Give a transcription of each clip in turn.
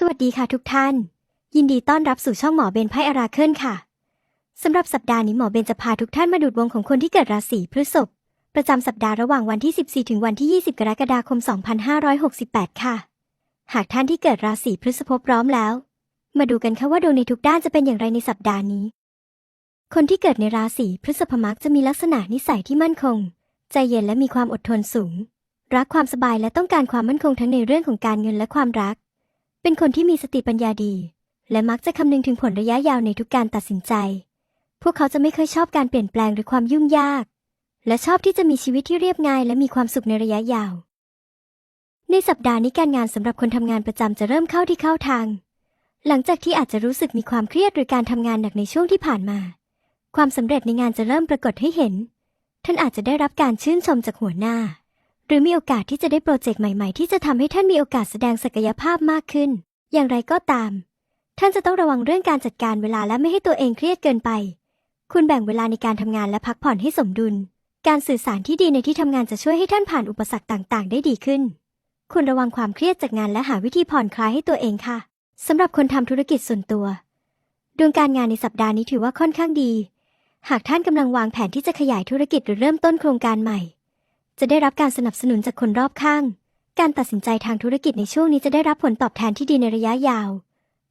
สวัสดีค่ะทุกท่าน ยินดีต้อนรับสู่ช่องหมอเบนไพ่อาราเคิลค่ะสำหรับสัปดาห์นี้หมอเบนจะพาทุกท่านมาดูดวงของคนที่เกิดราศีพฤษภประจำสัปดาห์ระหว่างวันที่ 14 ถึงวันที่ 20 กรกฎาคม 2568 ค่ะ หากท่านที่เกิดราศีพฤษภพร้อมแล้ว มาดูกันค่ะว่าดวงในทุกด้านจะเป็นอย่างไรในสัปดาห์นี้ คนที่เกิดในราศีพฤษภมักจะมีลักษณะนิสัยที่มั่นคง ใจเย็นและมีความอดทนสูง รักความสบายและต้องการความมั่นคงทั้งในเรื่องของการเงินและความรัก เป็นคนที่มีสติปัญญาดี และมักจะคำนึงถึงผลระยะยาวในทุกการตัดสินใจ พวกเขาจะไม่เคยชอบการเปลี่ยนแปลงหรือความยุ่งยาก และชอบที่จะมีชีวิตที่เรียบง่ายและมีความสุขในระยะยาว ในสัปดาห์นี้การงานสำหรับคนทำงานประจำจะเริ่มเข้าที่เข้าทาง หลังจากที่อาจจะรู้สึกมีความเครียดหรือการทำงานหนักในช่วงที่ผ่านมา ความสำเร็จในงานจะเริ่มปรากฏให้เห็น ท่านอาจจะได้รับการชื่นชมจากหัวหน้า หรือมีโอกาสที่จะได้โปรเจกต์ใหม่ๆ ที่จะทำให้ท่านมีโอกาสแสดงศักยภาพมากขึ้น อย่างไรก็ตาม ท่านจะต้องระวังเรื่องการจัดการเวลาและไม่ให้ตัวเองเครียดเกินไป คุณแบ่งเวลาในการทำงานและพักผ่อนให้สมดุล การสื่อสารที่ดีในที่ทำงานจะช่วยให้ท่านผ่านอุปสรรคต่างๆ ได้ดีขึ้น คุณระวังความเครียดจากงานและหาวิธีผ่อนคลายให้ตัวเองค่ะสำหรับคนทำธุรกิจส่วนตัว ดวงการงานในสัปดาห์นี้ถือว่าค่อนข้างดี หากท่านกำลังวางแผนที่จะขยายธุรกิจหรือเริ่มต้นโครงการใหม่ จะได้รับการสนับสนุนจากคนรอบข้าง การตัดสินใจทางธุรกิจในช่วงนี้จะได้รับผลตอบแทนที่ดีในระยะยาว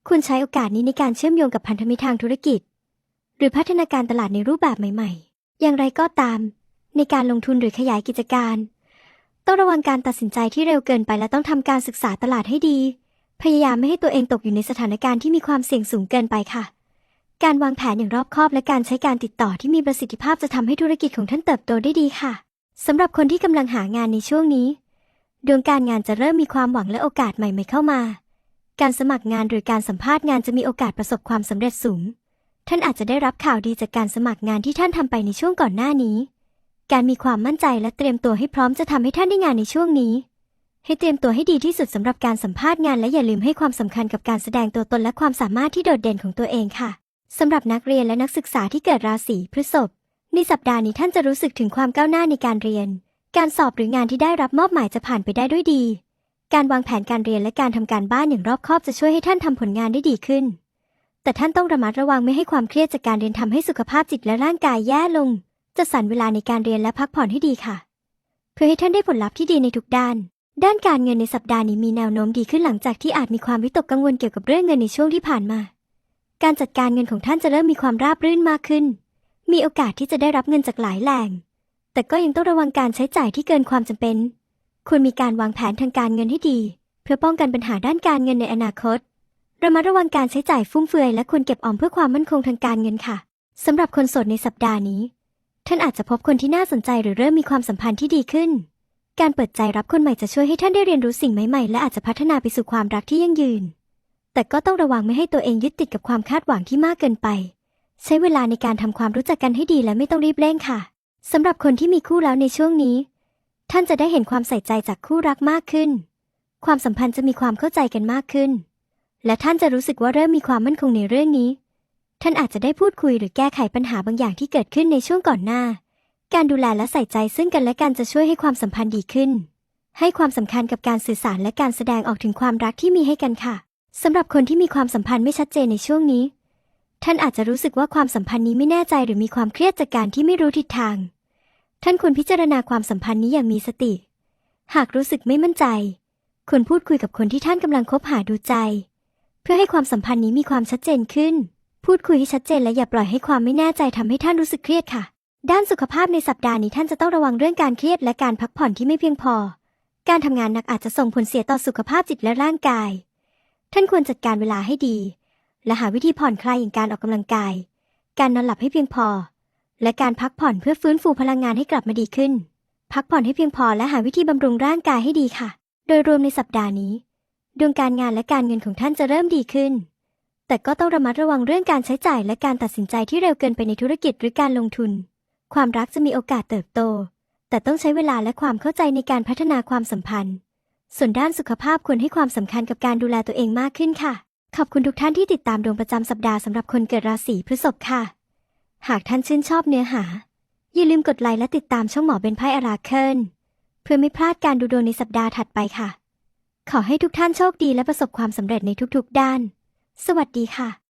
คุณใช้โอกาสนี้ในการเชื่อมโยงกับพันธมิตรทางธุรกิจ หรือพัฒนาการตลาดในรูปแบบใหม่ ๆ อย่างไรก็ตาม ในการลงทุนหรือขยายกิจการ ต้องระวังการตัดสินใจที่เร็วเกินไปและต้องทำการศึกษาตลาดให้ดี พยายามไม่ให้ตัวเองตกอยู่ในสถานการณ์ที่มีความเสี่ยงสูงเกินไปค่ะการวางแผนอย่างรอบคอบและการใช้การติดต่อที่มีประสิทธิภาพจะทำให้ธุรกิจของท่านเติบโตได้ดีค่ะ สำหรับคนที่กำลังหางานในช่วงนี้ ดวงการงานจะเริ่มมีความหวังและโอกาสใหม่ๆเข้ามา การสมัครงานหรือการสัมภาษณ์งานจะมีโอกาสประสบความสำเร็จสูง ท่านอาจจะได้รับข่าวดีจากการสมัครงานที่ท่านทำไปในช่วงก่อนหน้านี้ การมีความมั่นใจและเตรียมตัวให้พร้อมจะทำให้ท่านได้งานในช่วงนี้ ให้เตรียมตัวให้ดีที่สุดสำหรับการสัมภาษณ์งานและอย่าลืมให้ความสำคัญกับการแสดงตัวตนและความสามารถที่โดดเด่นของตัวเองค่ะสำหรับนักเรียนและนักศึกษาที่เกิดราศีพฤษภ ในสัปดาห์นี้ท่านจะรู้สึกถึงความก้าวหน้าในการเรียน การสอบหรืองานที่ได้รับมอบหมายจะผ่านไปได้ด้วยดี การวางแผนการเรียนและการทำการบ้านอย่างรอบคอบจะช่วยให้ท่านทำผลงานได้ดีขึ้น แต่ท่านต้องระมัดระวังไม่ให้ความเครียดจากการเรียนทำให้สุขภาพจิตและร่างกายแย่ลง จะสรรเวลาในการเรียนและพักผ่อนให้ดีค่ะ เพื่อให้ท่านได้ผลลัพธ์ที่ดีในทุกด้าน ด้านการเงินในสัปดาห์นี้มีแนวโน้มดีขึ้นหลังจากที่อาจมีความวิตกกังวลเกี่ยวกับเรื่องเงินในช่วงที่ผ่านมา การจัดการเงินของท่านจะเริ่มมีความราบรื่นมากขึ้น มีโอกาสที่จะได้รับเงินจากหลายแหล่ง แต่ก็ยังต้องระวังการใช้จ่ายที่เกินความจำเป็น ควรมีการวางแผนทางการเงินให้ดี เพื่อป้องกันปัญหาด้านการเงินในอนาคตระมัดระวังการใช้จ่ายฟุ่มเฟือยและควรเก็บออมเพื่อความมั่นคงทางการเงินค่ะสำหรับคนโสดในสัปดาห์นี้ ท่านอาจจะพบคนที่น่าสนใจหรือเริ่มมีความสัมพันธ์ที่ดีขึ้น การเปิดใจรับคนใหม่จะช่วยให้ท่านได้เรียนรู้สิ่งใหม่ๆ และอาจจะพัฒนาไปสู่ความรักที่ยั่งยืน แต่ก็ต้องระวังไม่ให้ตัวเองยึดติดกับความคาดหวังที่มากเกินไป ใช้เวลาในการทำความรู้จักกันให้ดีและไม่ต้องรีบเร่งค่ะสำหรับคนที่มีคู่แล้วในช่วงนี้ ท่านจะได้เห็นความใส่ใจจากคู่รักมากขึ้น ความสัมพันธ์จะมีความเข้าใจกันมากขึ้น และท่านจะรู้สึกว่าเริ่มมีความมั่นคงในเรื่องนี้ ท่านอาจจะได้พูดคุยหรือแก้ไขปัญหาบางอย่างที่เกิดขึ้นในช่วงก่อนหน้า การดูแลและใส่ใจซึ่งกันและกันจะช่วยให้ความสัมพันธ์ดีขึ้น ให้ความสำคัญกับการสื่อสารและการแสดงออกถึงความรักที่มีให้กันค่ะสำหรับคนที่มีความสัมพันธ์ไม่ชัดเจนในช่วงนี้ ท่านอาจจะรู้สึกว่าความสัมพันธ์นี้ไม่แน่ใจหรือมีความเครียดจากการที่ไม่รู้ทิศทาง ท่านควรพิจารณาความสัมพันธ์นี้อย่างมีสติ หากรู้สึกไม่มั่นใจ ควรพูดคุยกับคนที่ท่านกำลังคบหาดูใจ เพื่อให้ความสัมพันธ์นี้มีความชัดเจนขึ้น พูดคุยให้ชัดเจนและอย่าปล่อยให้ความไม่แน่ใจทำให้ท่านรู้สึกเครียดค่ะ ด้านสุขภาพในสัปดาห์นี้ท่านจะต้องระวังเรื่องการเครียดและการพักผ่อนที่ไม่เพียงพอ การทำงานหนักอาจจะส่งผลเสียต่อสุขภาพจิตและร่างกาย ท่านควรจัดการเวลาให้ดี และหาวิธีผ่อนคลายอย่างการออกกำลังกาย การนอนหลับให้เพียงพอ และการพักผ่อนเพื่อฟื้นฟูพลังงานให้กลับมาดีขึ้น พักผ่อนให้เพียงพอและหาวิธีบำรุงร่างกายให้ดีค่ะ โดยรวมในสัปดาห์นี้ ดวงการงานและการเงินของท่านจะเริ่มดีขึ้น แต่ก็ต้องระมัดระวังเรื่องการใช้จ่ายและการตัดสินใจที่เร็วเกินไปในธุรกิจหรือการลงทุน ความรักจะมีโอกาสเติบโต แต่ต้องใช้เวลาและความเข้าใจในการพัฒนาความสัมพันธ์ ส่วนด้านสุขภาพควรให้ความสำคัญกับการดูแลตัวเองมากขึ้นค่ะ ขอบคุณทุกท่านที่ติดตามดวงประจำสัปดาห์สำหรับคนเกิดราศีพฤษภค่ะ หากท่านชื่นชอบเนื้อหา อย่าลืมกดไลค์และติดตามช่องหมอเป็นไพ่อาราเคิลเพื่อไม่พลาดการดูดวงในสัปดาห์ถัดไปค่ะ ขอให้ทุกท่านโชคดีและประสบความสำเร็จในทุกๆด้าน สวัสดีค่ะ